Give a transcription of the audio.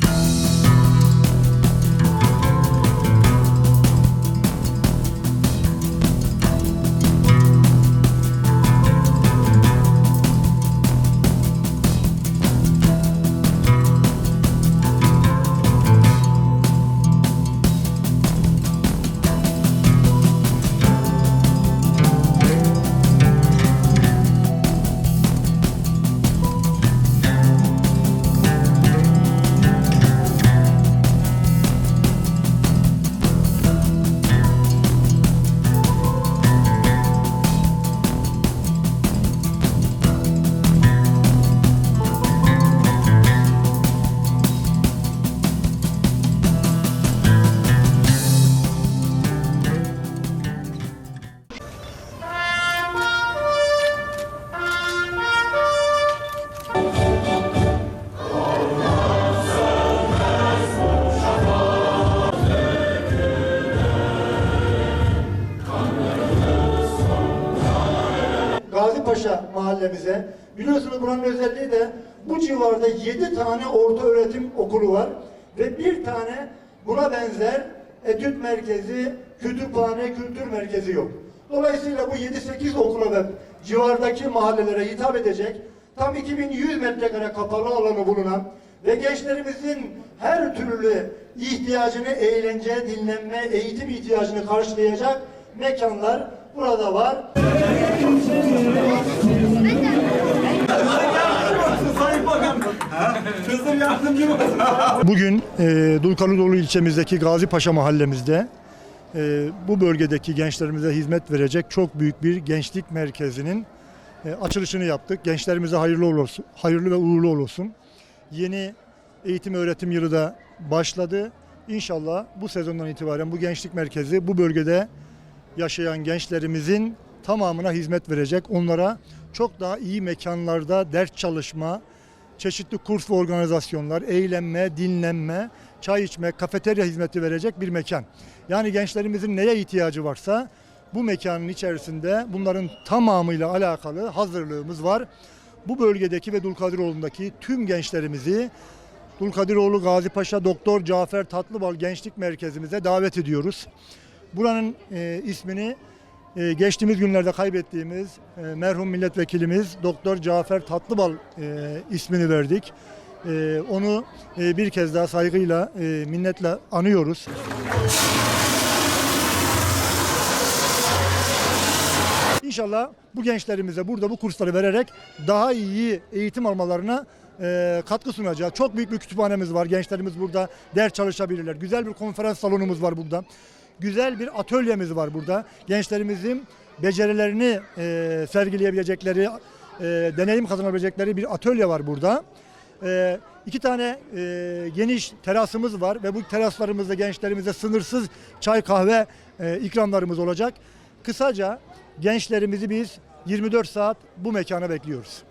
Bye. Gazi Paşa mahallemize. Biliyorsunuz buranın özelliği de bu civarda 7 tane orta öğretim okulu var ve bir tane buna benzer etüt merkezi, kütüphane, kültür merkezi yok. Dolayısıyla bu 7-8 okula ve civardaki mahallelere hitap edecek tam 2100 metrekare kapalı alanı bulunan ve gençlerimizin her türlü ihtiyacını, eğlence, dinlenme, eğitim ihtiyacını karşılayacak mekanlar burada var. Bugün e, Dulkalıoğlu ilçemizdeki Gazi Paşa mahallemizde e, bu bölgedeki gençlerimize hizmet verecek çok büyük bir gençlik merkezinin e, açılışını yaptık. Gençlerimize hayırlı olsun, hayırlı ve uğurlu olsun. Yeni eğitim öğretim yılı da başladı. İnşallah bu sezondan itibaren bu gençlik merkezi bu bölgede yaşayan gençlerimizin tamamına hizmet verecek. Onlara çok daha iyi mekanlarda ders çalışma, çeşitli kurs ve organizasyonlar, eğlenme, dinlenme, çay içme, kafeterya hizmeti verecek bir mekan. Yani gençlerimizin neye ihtiyacı varsa bu mekanın içerisinde bunların tamamıyla alakalı hazırlığımız var. Bu bölgedeki ve Dulkadiroğlu'ndaki tüm gençlerimizi Dulkadiroğlu Gazi Paşa Doktor Cafer Tatlıbal Gençlik Merkezimize davet ediyoruz. Buranın e, ismini e, geçtiğimiz günlerde kaybettiğimiz e, merhum milletvekilimiz Doktor Cafer Tatlıbal e, ismini verdik. E, onu bir kez daha saygıyla, minnetle anıyoruz. İnşallah bu gençlerimize burada bu kursları vererek daha iyi eğitim almalarına katkı sunacağız. Çok büyük bir kütüphanemiz var. Gençlerimiz burada ders çalışabilirler. Güzel bir konferans salonumuz var burada. Güzel bir atölyemiz var burada. Gençlerimizin becerilerini e, sergileyebilecekleri, e, deneyim kazanabilecekleri bir atölye var burada. E, iki tane e, geniş terasımız var ve bu teraslarımızda gençlerimize sınırsız çay kahve e, ikramlarımız olacak. Kısaca gençlerimizi biz 24 saat bu mekana bekliyoruz.